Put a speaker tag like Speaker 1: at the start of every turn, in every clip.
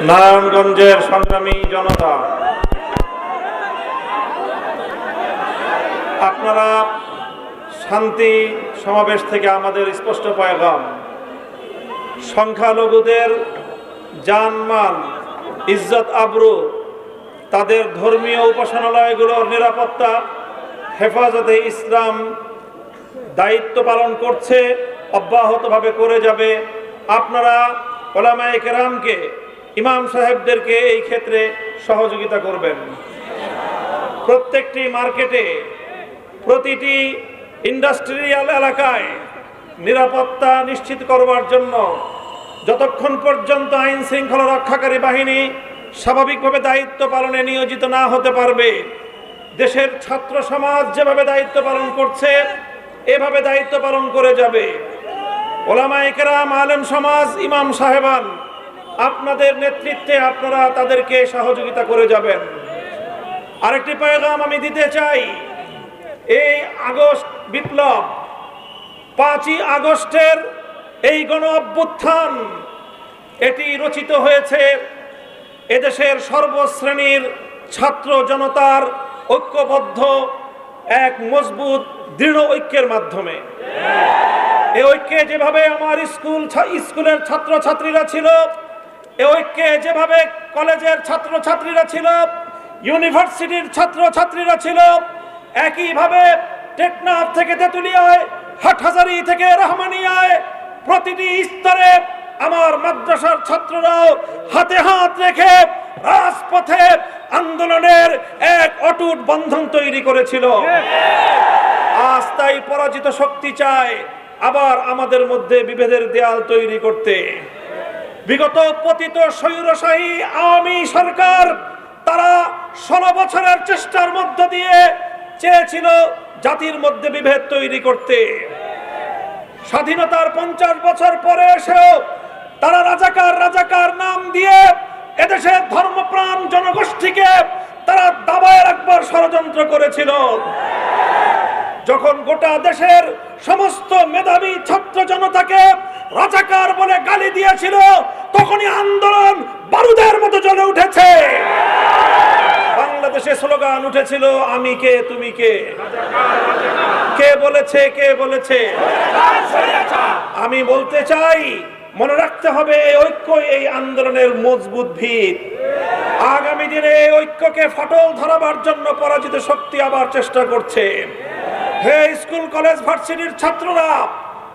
Speaker 1: নারায়ণগঞ্জের সংগ্রামী জনতা। আপনারা শান্তি সমাবেশ থেকে আমাদের স্পষ্ট পয়গাম। সংখ্যালঘুদের জানমাল, ইজ্জত আবরু, তাদের ধর্মীয় উপাসনালয়গুলোর নিরাপত্তা, হেফাজতে ইসলাম দায়িত্ব পালন করছে, অব্যাহতভাবে করে যাবে। আপনারা ওলামায়ে কেরামকে ইমাম সাহেবদেরকে এই ক্ষেত্রে সহযোগিতা করবেন। প্রত্যেকটি মার্কেটে, প্রতিটি ইন্ডাস্ট্রিয়াল এলাকায় নিরাপত্তা নিশ্চিত করবার জন্য যতক্ষণ পর্যন্ত আইন শৃঙ্খলা রক্ষাকারী বাহিনী স্বাভাবিকভাবে দায়িত্ব পালনে নিয়োজিত না হতে পারবে, দেশের ছাত্র সমাজ যেভাবে দায়িত্ব পালন করছে, এভাবে দায়িত্ব পালন করে যাবে। ওলামায়ে কেরাম, আলেম সমাজ, ইমাম সাহেবান আপনাদের নেতৃত্বে আপনারা তাদেরকে সহযোগিতা করে যাবেন। আরেকটি পয়গাম আমি দিতে চাই। এই আগস্ট বিপ্লব, পাঁচই আগস্টের এই গণ অভ্যুত্থান, এটি রচিত হয়েছে এদেশের সর্বশ্রেণীর ছাত্র জনতার ঐক্যবদ্ধ এক মজবুত, দৃঢ় ঐক্যের মাধ্যমে। এই ঐক্যে যেভাবে আমার স্কুল, স্কুলের ছাত্র ছাত্রীরা ছিল এই ঐক্যে যেভাবে কলেজের ছাত্র ছাত্রীরা ছিল, ইউনিভার্সিটির ছাত্র ছাত্রীরা ছিল, একইভাবে টেকনাফ থেকে তেঁতুলিয়ায়, হাটহাজারি থেকে রহমানিয়ায় প্রতিটি স্তরে আমার মাদ্রাসার ছাত্ররাও হাতে হাত রেখে রাজপথে আন্দোলনের এক অটুট বন্ধন তৈরি করেছিল। আজ তাই পরাজিত শক্তি চায় আবার আমাদের মধ্যে বিভেদের দেয়াল তৈরি করতে। বিগত পতিত স্বৈরশাহী আওয়ামী সরকার, তারা ষোলো বছরের চেষ্টার মধ্য দিয়ে চেয়েছিল জাতির মধ্যে বিভেদ তৈরি করতে। স্বাধীনতার পঞ্চাশ বছর পরে এসেও তারা রাজাকার রাজাকার নাম দিয়ে এদেশের ধর্মপ্রাণ জনগোষ্ঠীকে তারা দাবায় রাখবার ষড়যন্ত্র করেছিল। যখন গোটা দেশের সমস্ত মেধাবী ছাত্র জনতাকে রাজাকার বলে গালি দিয়েছিল, তখনই আন্দোলন বারুদের মতো জ্বলে উঠেছে। বাংলাদেশে স্লোগান উঠেছিল, আমি কে, তুমি কে? কে বলেছে কে বলেছে? আমি বলতে চাই, মনে রাখতে হবে ঐক্য, এই আন্দোলনের মজবুত ভিত। আগামী দিনে ঐক্যকে ফাটল ধরাবার জন্য পরাজিত শক্তি আবার চেষ্টা করছে। হে স্কুল, কলেজ, ভার্সিটির ছাত্ররা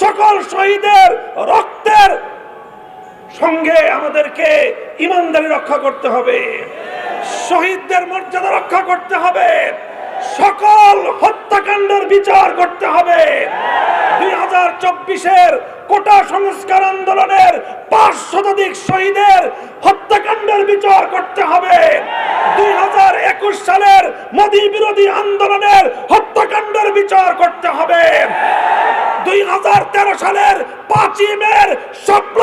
Speaker 1: সকল শহীদের রক্তের সঙ্গে আমাদেরকে ইমানদারি রক্ষা করতে হবে। শহীদদের মর্যাদা রক্ষা করতে হবে। সকল হত্যাকাণ্ডের বিচার করতে হবে। দুই হাজার চব্বিশের কোটা সংস্কার আন্দোলনের পাঁচ শতাধিক শহীদের হত্যাকাণ্ডের বিচার করতে হবে। দুই হাজার একুশ সালের মোদী বিরোধী আন্দোলনের হত্যাকাণ্ডের বিচার করতে হবে দুই হাজার তেরো সালের পাঁচই মের স্বপ্ন